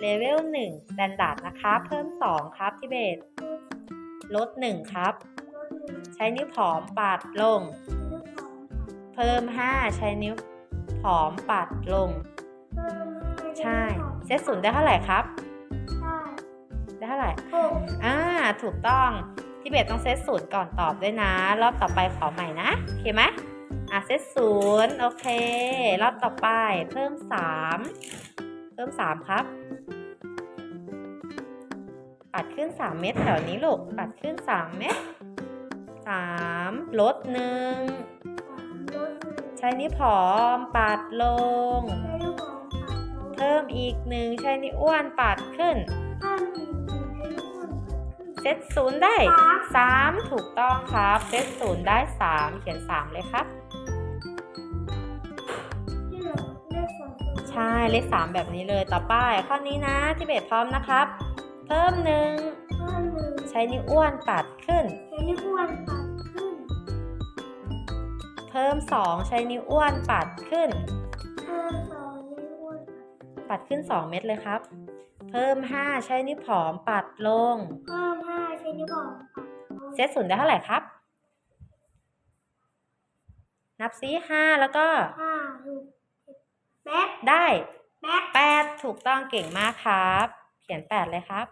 เลเวลหนึ่งสแตนดาร์ดนะคะ เพิ่มสองครับทิเบตลดหนึ่งครับ ใช้นิ้วผอมปัดลง เพิ่มห้าใช้นิ้วผอมปัดลง ใช่ เซตศูนย์ได้เท่าไหร่ครับ ได้เท่าไหร่หกอ่า ถูกต้องทิเบตต้องเซตศูนย์ก่อนตอบด้วยนะ รอบต่อไปขอใหม่นะ โอเคไหมอะเซตศูนย์โอเค รอบต่อไปเพิ่มสาม เพิ่มสามครับ ปัดขึ้นสามเม็ดแถวนี้ลูก ปัดขึ้นสามเม็ดสามลดหนึ่งลดใช้นิ้วผอมปัดลงใช้ลูกบอลค่ะเพิ่มอีกหนึ่งใช้นิ้วอ้วนปัดขึ้นเพิ่มอีกหนึ่งใช้ลูกบอลเซตศูนย์ได้สามสามถูกต้องครับ เซตศูนย์ได้สามเขียนสามเลยครับ ใช่เลขสามแบบนี้เลยต่อไปข้อนี้นะที่เบสพร้อมนะครับ เพิ่มหนึ่งเพิ่มหนึ่งใช้นิ้วอ้วนปัดขึ้น ใช้ลูกบอลปัดขึ้น เพิ่มสองใช้นิ้วอ้วนปัดขึ้น เพิ่มสองนิ้วบอลปัดขึ้นสองเม็ดเลยครับ เพิ่มห้าใช้นิ้วผอมปัดลง เพิ่มห้าใช้ลูกบอลปัดลงเซตศูนย์ได้เท่าไหร่ครับ นับซิห้าแล้วก็ห้าหกเจ็ดแป๊บ ได้แปดถูกต้องเก่งมากครับ เขียนแปดเลยครับ